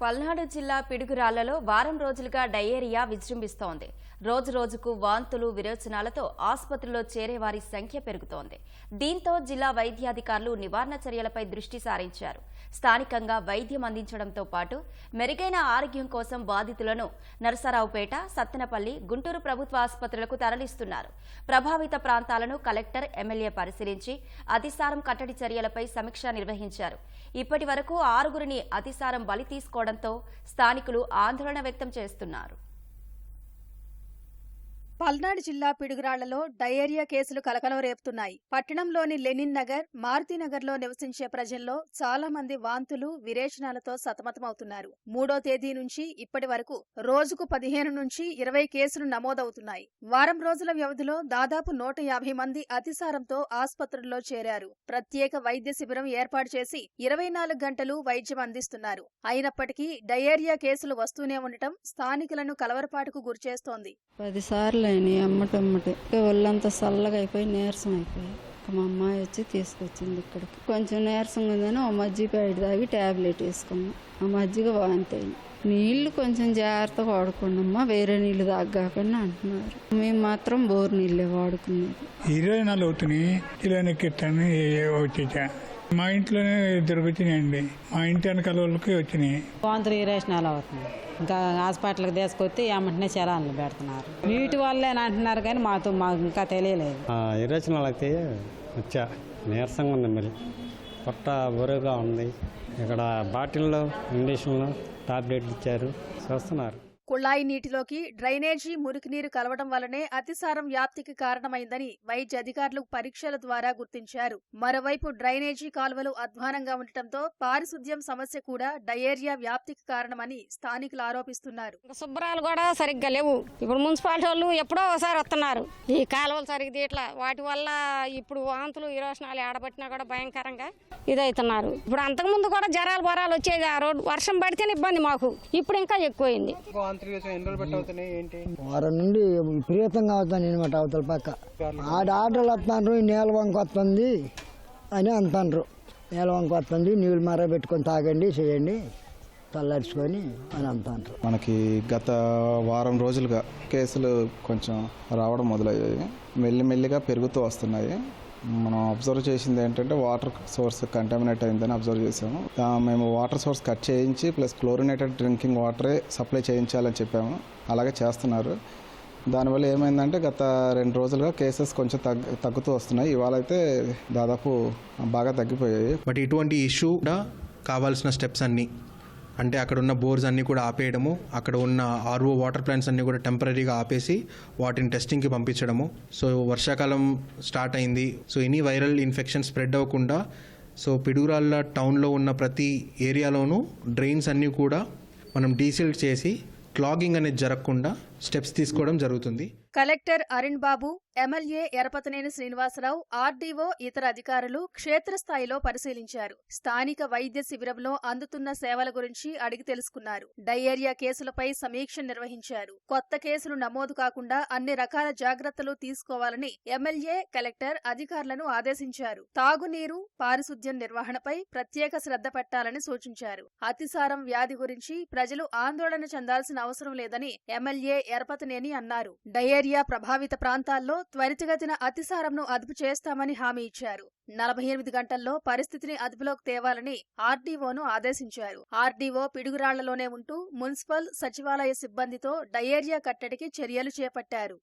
పల్నాడు జిల్లా పిడుగురాళ్ళలో వారం రోజులుగా డయేరియా విజృంభిస్తోంది. రోజు రోజుకు వాంతులు విరోచనాలతో ఆసుపత్రిలో చేరే వారి సంఖ్య పెరుగుతోంది. దీంతో జిల్లా వైద్యాధికారులు నివారణ చర్యలపై దృష్టి సారించారు. స్థానికంగా వైద్యం అందించడంతో పాటు మెరుగైన ఆరోగ్యం కోసం బాధితులను నరసరావుపేట సత్తెనపల్లి గుంటూరు ప్రభుత్వ ఆసుపత్రులకు తరలిస్తున్నారు. ప్రభావిత ప్రాంతాలను కలెక్టర్ ఎమ్మెల్యే పరిశీలించి అతిసారం కట్టడి చర్యలపై సమీక్ష నిర్వహించారు. ఇప్పటి వరకు ఆరుగురిని అతిసారం బలి తీసుకోవడంతో స్థానికులు ఆందోళన వ్యక్తం చేస్తున్నారు. పల్నాడు జిల్లా పిడుగురాళ్ళలో డయేరియా కేసులు కలకలం రేపుతున్నాయి. పట్టణంలోని లెనిన్ నగర్ మారుతినగర్లో నివసించే ప్రజల్లో చాలా మంది వాంతులు విరేచనాలతో సతమతమవుతున్నారు. మూడో తేదీ నుంచి ఇప్పటి వరకు రోజుకు పదిహేను నుంచి ఇరవై కేసులు నమోదవుతున్నాయి. వారం రోజుల వ్యవధిలో దాదాపు నూట యాభై మంది అతిసారంతో ఆసుపత్రుల్లో చేరారు. ప్రత్యేక వైద్య శిబిరం ఏర్పాటు చేసి ఇరవై నాలుగు గంటలు వైద్యం అందిస్తున్నారు. అయినప్పటికీ డయేరియా కేసులు వస్తూనే ఉండటం స్థానికులను కలవరపాటుకు గురిచేస్తోంది. పదిసార్లు అయినాయి అమ్మటమ్మటే ఒళ్ళంతా చల్లగా అయిపోయి నీరసం అయిపోయి. ఇక మా అమ్మాయి వచ్చి తీసుకొచ్చింది ఇక్కడికి. కొంచెం నీరసంగా ఉందని ఓ మజ్జిగ ప్యాకెట్ తాగి ట్యాబ్లెట్ వేసుకున్నాం. ఆ మజ్జిగ వాంతి అయింది. నీళ్ళు కొంచెం జాగ్రత్తగా వాడుకోండి అమ్మా వేరే నీళ్ళు తాగకుండా అంటున్నారు. మేము మాత్రం బోర్ నీళ్ళే వాడుకునేది. ఇరవై నాలుగు అవుతున్నాయి. కిలోని కిట్టని వచ్చేసా? మా ఇంట్లోనే ఇద్దరు వచ్చినాయండి మా ఇంటి వెనకాల వాళ్ళకి వచ్చినాయి. వాంతులు ఇరేషనాలు అవుతుంది ఇంకా హాస్పిటల్కి తీసుకొస్తే ఏమంటనే చలాన్లు పెడుతున్నారు. నీటి వల్లే అని అంటున్నారు కానీ మాతో మాకు ఇంకా తెలియలేదు. ఇరవచనాలు అయితే వచ్చా. నీరసంగా ఉంది మరి. పొట్ట బరువుగా ఉంది. ఇక్కడ బాటిల్లో ఇండిషన్లో టాబ్లెట్లు ఇచ్చారు. చూస్తున్నారు. కుళాయి నీటిలోకి డ్రైనేజీ మురికి నీరు కలవడం వల్లనే అతిసారం వ్యాప్తికి కారణమైందని వైద్య అధికారులు పరీక్షల ద్వారా గుర్తించారు. మరోవైపు డ్రైనేజీ కాలువలు అధ్వానంగా ఉండటంతో పారిశుద్ధ్యం సమస్య కూడా డయేరియా వ్యాప్తికి కారణమని స్థానికులు ఆరోపిస్తున్నారు. శుభ్రాలు కూడా సరిగ్గా లేవు. ఇప్పుడు మున్సిపాలిటీ వాళ్ళు ఎప్పుడో ఒకసారి వస్తున్నారు. ఈ కాలువలు సరిగ్గా తీయట్లా వాటి వల్ల ఇప్పుడు వాంతులు ఈరోజనాలు ఆడబట్టినా కూడా భయంకరంగా ఇదవుతున్నారు ఇప్పుడు అంతకుముందు కూడా జరాలు బరాలు వచ్చేది ఆ రోడ్డు. వర్షం పడితేనే ఇబ్బంది మాకు. ఇప్పుడు ఇంకా ఎక్కువైంది. వారం నుండి విపరీతంగా అవుతాను అనమాట అవతల పక్క. ఆడ ఆటలు వస్తున్నారు నేల వంక వస్తుంది అని అంటారు నేల వంక వస్తుంది నీళ్ళు మర పెట్టుకొని తాగండి చేయండి చల్లార్చుకొని అని అంటారు మనకి గత వారం రోజులుగా కేసులు కొంచెం రావడం మొదలయ్యాయి. మెల్లిమెల్లిగా పెరుగుతూ వస్తున్నాయి. మనం అబ్జర్వ్ చేసింది ఏంటంటే వాటర్ సోర్స్ కంటామినేట్ అయిందని అబ్జర్వ్ చేసాము మేము వాటర్ సోర్స్ కట్ చేయించి ప్లస్ క్లోరినేటెడ్ డ్రింకింగ్ వాటరే సప్లై చేయించాలని చెప్పాము. అలాగే చేస్తున్నారు. దానివల్ల ఏమైందంటే గత రెండు రోజులుగా కేసెస్ కొంచెం తగ్గు తగ్గుతూ వస్తున్నాయి. ఇవాళ అయితే దాదాపు బాగా తగ్గిపోయాయి. బట్ ఇటువంటి ఇష్యూ కూడా కావాల్సిన స్టెప్స్ అన్నీ అంటే అక్కడ ఉన్న బోర్స్ అన్నీ కూడా ఆపేయడము అక్కడ ఉన్న ఆర్ఓ వాటర్ ప్లాంట్స్ అన్నీ కూడా టెంపరీగా ఆపేసి వాటిని టెస్టింగ్కి పంపించడము. సో వర్షాకాలం స్టార్ట్ అయింది. So any viral infection spread అవ్వకుండా సో పిడుగురాళ్ళ టౌన్లో ఉన్న ప్రతి ఏరియాలోనూ డ్రైన్స్ అన్నీ కూడా మనం డీసిల్ట్ చేసి క్లాగింగ్ అనేది జరగకుండా స్టెప్స్ తీసుకోవడం జరుగుతుంది. Collector Arun Babu MLA Yarapathineni Srinivasarao RDO ఇతర అధికారులు క్షేత్రస్థాయిలో పరిశీలించారు. స్థానిక వైద్య శిబిరంలో అందుతున్న సేవల గురించి అడిగి తెలుసుకున్నారు. డయేరియా కేసులపై సమీక్ష నిర్వహించారు. కొత్త కేసులు నమోదు కాకుండా అన్ని రకాల జాగ్రత్తలు తీసుకోవాలని ఎమ్మెల్యే కలెక్టర్ అధికారులను ఆదేశించారు. తాగునీరు పారిశుద్ధ్యం నిర్వహణపై ప్రత్యేక శ్రద్ధ పెట్టాలని సూచించారు. అతిసారం వ్యాధి గురించి ప్రజలు ఆందోళన చెందాల్సిన అవసరం లేదని ఎమ్మెల్యే ఎరపతనేని అన్నారు. డయేరియా ప్రభావిత ప్రాంతాల్లో త్వరితగతిన అతిసారంను అదుపు చేస్తామని హామీ ఇచ్చారు. నలభై ఎనిమిది గంటల్లో పరిస్థితిని అదుపులోకి తేవాలని ఆర్డీఓను ఆదేశించారు. ఆర్డీఓ పిడుగురాళ్ళలోనే ఉంటూ మున్సిపల్ సచివాలయ సిబ్బందితో డయేరియా కట్టడికి చర్యలు చేపట్టారు.